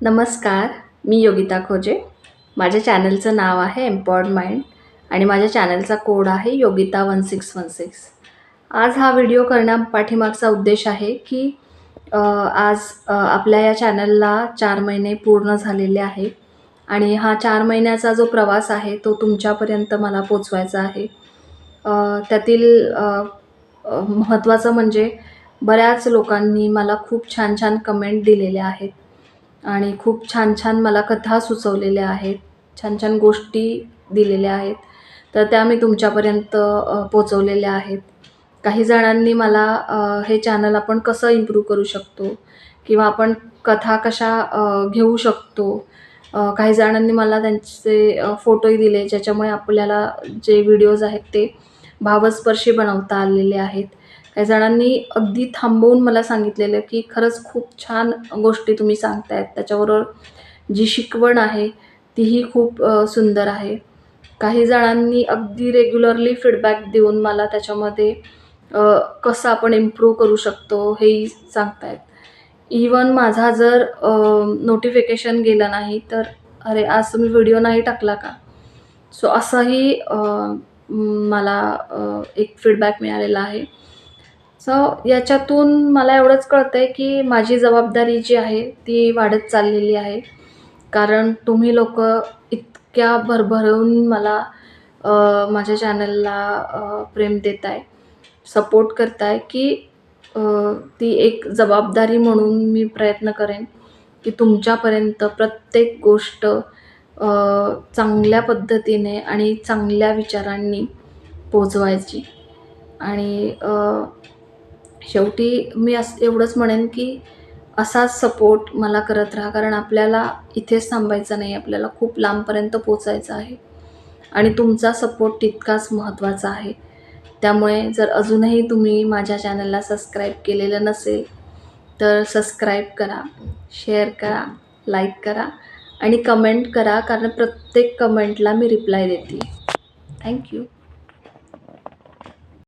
नमस्कार मी योगिता खोजे. माझ्या चॅनलचं नाव आहे एम्पॉर्ड माइंड आणि माझ्या चॅनलचा कोड आहे Yogita one six one six आज हा व्हिडिओ करण्या पाठीमागचा उद्देश आहे की आज आपल्या या चॅनलला चार महिने पूर्ण झालेले आहे आणि हा चार महिन्याचा जो प्रवास आहे तो तुमच्यापर्यंत मला पोचवायचा आहे. त्यातील महत्त्वाचं म्हणजे बऱ्याच लोकांनी मला खूप छान छान कमेंट दिलेल्या आहेत. आणि खूप छान छान मला कथा सुचवलेल्या आहेत छान छान गोष्टी दिलेल्या आहेत. तर त्या मी तुमच्यापर्यंत पोचवलेल्या आहेत. काही जणांनी मला हे चॅनल आपण कसं इम्प्रूव्ह करू शकतो किंवा आपण कथा कशा घेऊ शकतो काही जणांनी मला त्यांचे फोटोही दिले ज्याच्यामुळे आपल्याला जे व्हिडिओज आहेत ते भावस्पर्शी बनवता आलेले आहेत. काही जणांनी अगदी थांबवून मला सांगितलेलं की खरंच खूप छान गोष्टी तुम्ही सांगतायत. त्याच्याबरोबर जी शिकवण आहे तीही खूप सुंदर आहे. काही जणांनी अगदी रेग्युलरली फीडबॅक देऊन मला त्याच्यामध्ये कसं आपण इम्प्रूव्ह करू शकतो हेही सांगतायत. इवन माझा जर नोटिफिकेशन गेलं नाही तर अरे आज तुम्ही व्हिडिओ नाही टाकला का? सो असंही मला एक फीडबॅक मिळालेला आहे. सो याच्यातून मला एवढंच कळतं आहे की माझी जबाबदारी जी आहे ती वाढत चाललेली आहे. कारण तुम्ही लोक इतक्या भरभरून मला माझ्या चॅनलला प्रेम देत आहे सपोर्ट करताय की ती एक जबाबदारी म्हणून मी प्रयत्न करेन की तुमच्यापर्यंत प्रत्येक गोष्ट चांगल्या पद्धतीने आणि चांगल्या विचारांनी पोचवायची आणि शेवटी मी असं एवढंच म्हणेन की असाच सपोर्ट मला करत राहा. कारण आपल्याला इथेच थांबायचं नाही. आपल्याला खूप लांबपर्यंत पोचायचं आहे. आणि तुमचा सपोर्ट तितकाच महत्त्वाचा आहे. त्यामुळे जर अजूनही तुम्ही माझ्या चॅनलला सबस्क्राईब केलेलं नसेल तर सबस्क्राईब करा शेअर करा लाईक करा आणि कमेंट करा. कारण प्रत्येक कमेंटला मी रिप्लाय देते. थँक्यू